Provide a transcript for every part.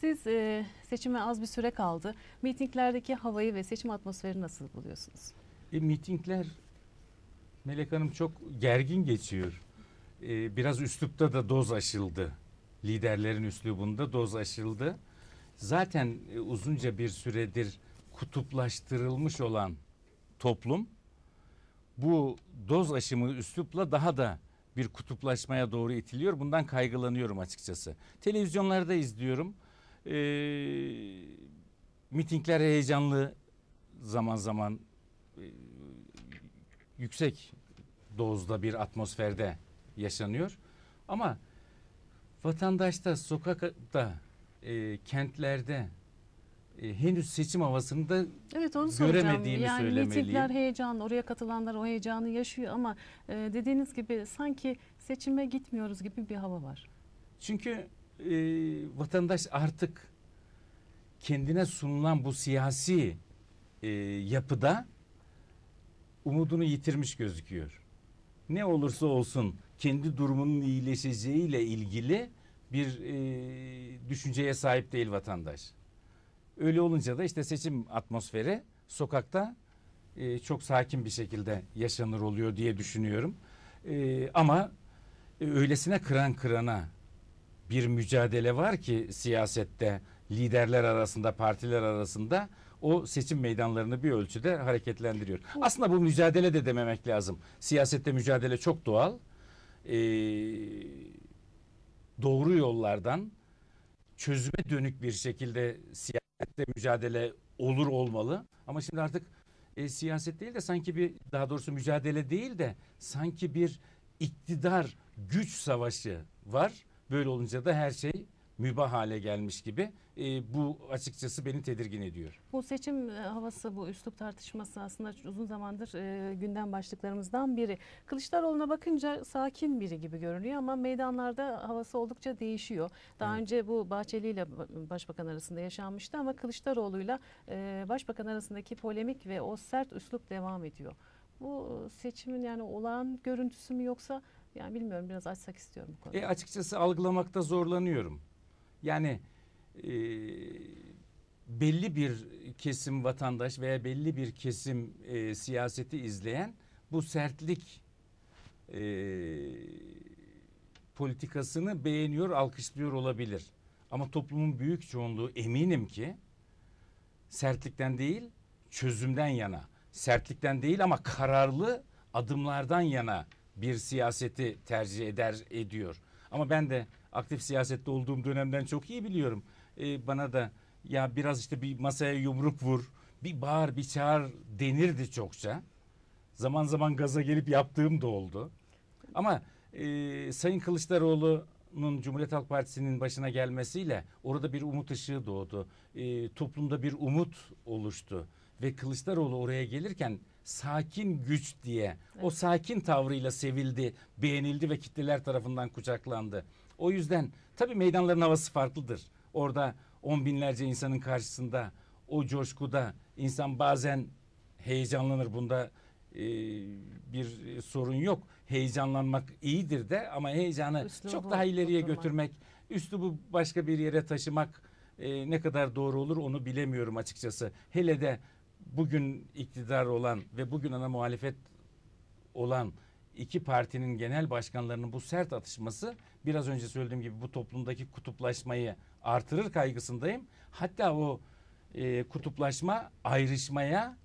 Siz e, seçime az bir süre kaldı. Mitinglerdeki havayı ve seçim atmosferini nasıl buluyorsunuz? E, mitingler Melek Hanım çok gergin geçiyor. E, biraz üslupta da doz aşıldı. Liderlerin üslubunda doz aşıldı. Zaten e, uzunca bir süredir kutuplaştırılmış olan toplum bu doz aşımı üslupla daha da bir kutuplaşmaya doğru itiliyor. Bundan kaygılanıyorum açıkçası. Televizyonlarda izliyorum. E, mitingler heyecanlı zaman zaman e, yüksek dozda bir atmosferde yaşanıyor. Ama vatandaşta, sokakta, e, kentlerde e, henüz seçim havasını da Evet onu. Göremediğimi yani söylemeliyim. mitingler heyecan, oraya katılanlar o heyecanı yaşıyor ama e, dediğiniz gibi sanki seçime gitmiyoruz gibi bir hava var. çünkü e, vatandaş artık kendine sunulan bu siyasi e, yapıda umudunu yitirmiş gözüküyor. Ne olursa olsun kendi durumunun iyileşeceğiyle ilgili bir e, düşünceye sahip değil vatandaş. Öyle olunca da işte seçim atmosferi sokakta e, çok sakin bir şekilde yaşanır oluyor diye düşünüyorum. E, ama e, öylesine kıran kırana bir mücadele var ki siyasette liderler arasında, partiler arasında o seçim meydanlarını bir ölçüde hareketlendiriyor. Aslında bu mücadele de dememek lazım. Siyasette mücadele çok doğal. Ee, doğru yollardan çözüme dönük bir şekilde siyasette mücadele olur olmalı. Ama şimdi artık e, siyaset değil de sanki bir daha doğrusu mücadele değil de sanki bir iktidar güç savaşı var. Böyle olunca da her şey mübah hale gelmiş gibi. E, bu açıkçası beni tedirgin ediyor. Bu seçim e, havası, bu üslup tartışması aslında uzun zamandır e, gündem başlıklarımızdan biri. Kılıçdaroğlu'na bakınca sakin biri gibi görünüyor ama meydanlarda havası oldukça değişiyor. Daha Evet. önce bu Bahçeli ile Başbakan arasında yaşanmıştı ama Kılıçdaroğlu'yla e, Başbakan arasındaki polemik ve o sert üslup devam ediyor. Bu seçimin yani olağan görüntüsü mü yoksa yani bilmiyorum biraz açsak istiyorum bu konuyu. E, açıkçası algılamakta zorlanıyorum. Yani e, belli bir kesim vatandaş veya belli bir kesim e, siyaseti izleyen bu sertlik e, politikasını beğeniyor, alkışlıyor olabilir. Ama toplumun büyük çoğunluğu eminim ki sertlikten değil, çözümden yana. Sertlikten değil ama kararlı adımlardan yana bir siyaseti tercih eder ediyor. Ama ben de aktif siyasette olduğum dönemden çok iyi biliyorum. Ee, bana da ya biraz işte bir masaya yumruk vur, bir bağır, bir çağır denirdi çokça. Zaman zaman gaza gelip yaptığım da oldu. Ama e, Sayın Kılıçdaroğlu'nun Cumhuriyet Halk Partisi'nin başına gelmesiyle orada bir umut ışığı doğdu. E, toplumda bir umut oluştu. Ve Kılıçdaroğlu oraya gelirken sakin güç diye o Evet. sakin tavrıyla sevildi, beğenildi ve kitleler tarafından kucaklandı. O yüzden tabii meydanların havası farklıdır. Orada on binlerce insanın karşısında o coşkuda insan bazen heyecanlanır. Bunda e, bir sorun yok. Heyecanlanmak iyidir de ama heyecanı Üslubu çok daha ileriye tutturmak. götürmek, üslubu başka bir yere taşımak e, ne kadar doğru olur onu bilemiyorum açıkçası. Hele de bugün iktidar olan ve bugün ana muhalefet olan iki partinin genel başkanlarının bu sert atışması biraz önce söylediğim gibi bu toplumdaki kutuplaşmayı artırır kaygısındayım. Hatta o e, kutuplaşma ayrışmaya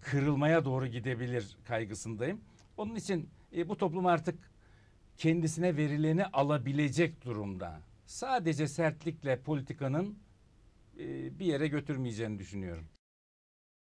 kırılmaya doğru gidebilir kaygısındayım. Onun için e, bu toplum artık kendisine verileni alabilecek durumda. Sadece sertlikle politikanın e, bir yere götürmeyeceğini düşünüyorum.